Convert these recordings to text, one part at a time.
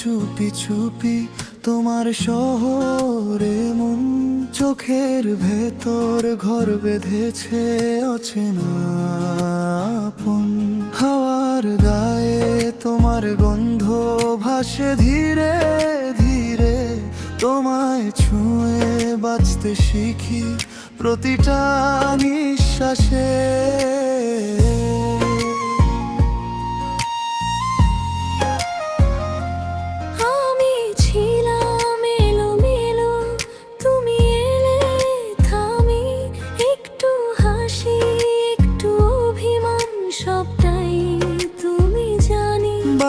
চুপি চুপি তোমার শহরে মন চোখের ভেতর ঘর বেঁধেছে অচেনা আপন। হাওয়ার গায়ে তোমার গন্ধ ভাসে ধীরে ধীরে। তোমায় ছুঁয়ে বাঁচতে শিখি প্রতিটা নিঃশ্বাসে।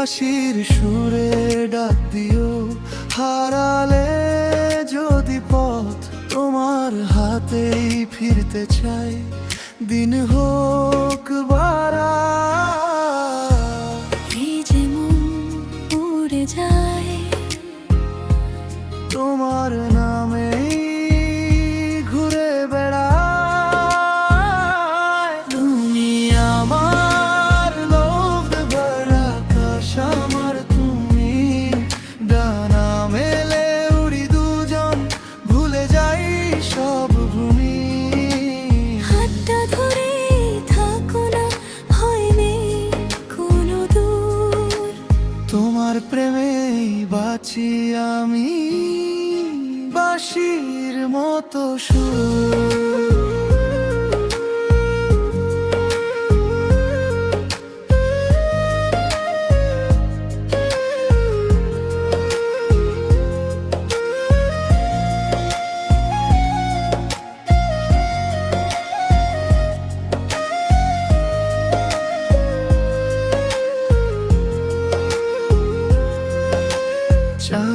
বাঁশির সুরে ডাক দিও। হারালে যদি পথ তোমার হাতেই ফিরতে চাই, দিন হোক বারা। যে উড়ে যায় আমি বাসির মতো সুর।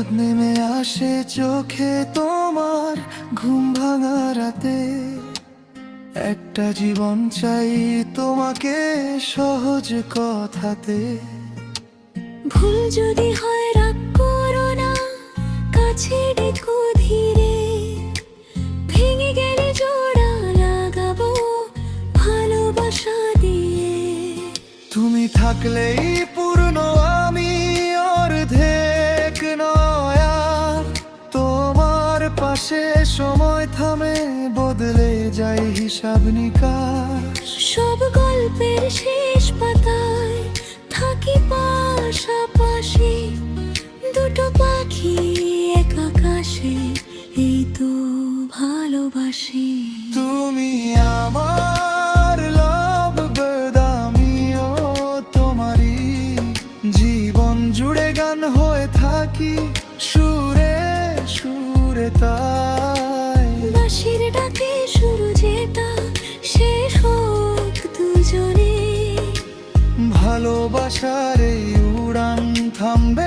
চাঁদ নেমে আসে চোখে তোমার ঘুম ভাঙা রাতে একটা জীবন চাই তোমাকে সহজ কথাতে। ভুল যদি হয় রাগ করো না কাছে ডেকো ধীরে। ভেঙে গেলে জোড়া লাগাবো ভালোবাসা দিয়ে। তুমি থাকলেই পাশে সময় থামে বদলে যায় হিসাব নিকাশ। সব গল্পের শেষ পাতায় থাকি পাশাপাশি দুটো পাখি এক আকাশে এই তো ভালোবাসি। তুমি আমার লাভ বেদামিও তোমারই। জীবন জুড়ে গান হয়ে থাকি সুরে সুরে তাই। বাঁশির ডাকে শুরু যেটা শেষ হোক দুজনে। ভালোবাসার এই উড়ান থামবে